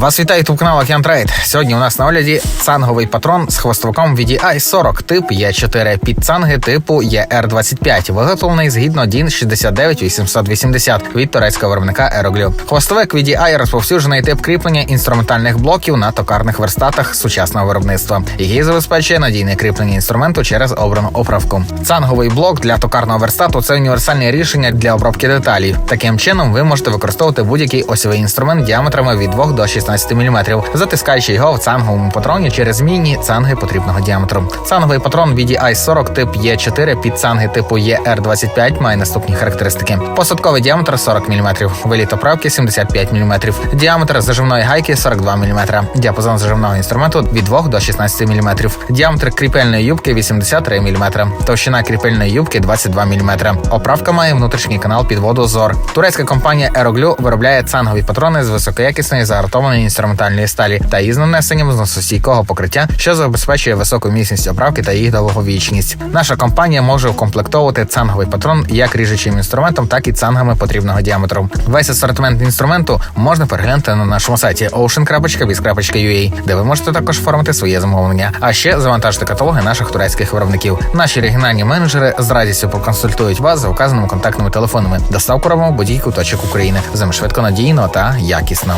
Вас вітає ютуб канал Океан Трейд. Сьогодні у нас на огляді цанговий патрон з хвостовиком VDI 40 тип Е4 під цанги типу ER25, виготовлений згідно DIN 69880 від турецького виробника Aeroglue. Хвостовик VDI розповсюджений тип кріплення інструментальних блоків на токарних верстатах сучасного виробництва, який забезпечує надійне кріплення інструменту через обрану оправку. Цанговий блок для токарного верстату це універсальне рішення для обробки деталей. Таким чином, ви можете використовувати будь-який осьовий інструмент діаметрами від 2 до 16 мм, затискаючи його в цанговому патроні через міні цанги потрібного діаметру. Цанговий патрон VDI 40 тип Е4 під цанги типу ER25 має наступні характеристики: посадковий діаметр 40 мм, виліт оправки 75 мм, діаметр заживної гайки 42 мм, діапазон заживного інструменту від 2 до 16 мм, діаметр кріпельної юбки 83 мм, товщина кріпельної юбки 22 мм. Оправка має внутрішній канал підводу ЗОР. Турецька компанія Aeroglue виробляє цангові патрони з високоякісної загартованої інструментальної сталі та із нанесенням зносостійкого покриття, що забезпечує високу міцність оправки та їх довговічність. Наша компанія може укомплектовувати цанговий патрон як ріжучим інструментом, так і цангами потрібного діаметру. Весь асортимент інструменту можна переглянути на нашому сайті ocean.biz.ua, де ви можете також оформити своє замовлення. А ще завантажити каталоги наших турецьких виробників. Наші регіональні менеджери з радістю проконсультують вас за вказаними контактними телефонами. Доставку робимо в будь-яку точок України. Зим швидко надійно та якісно.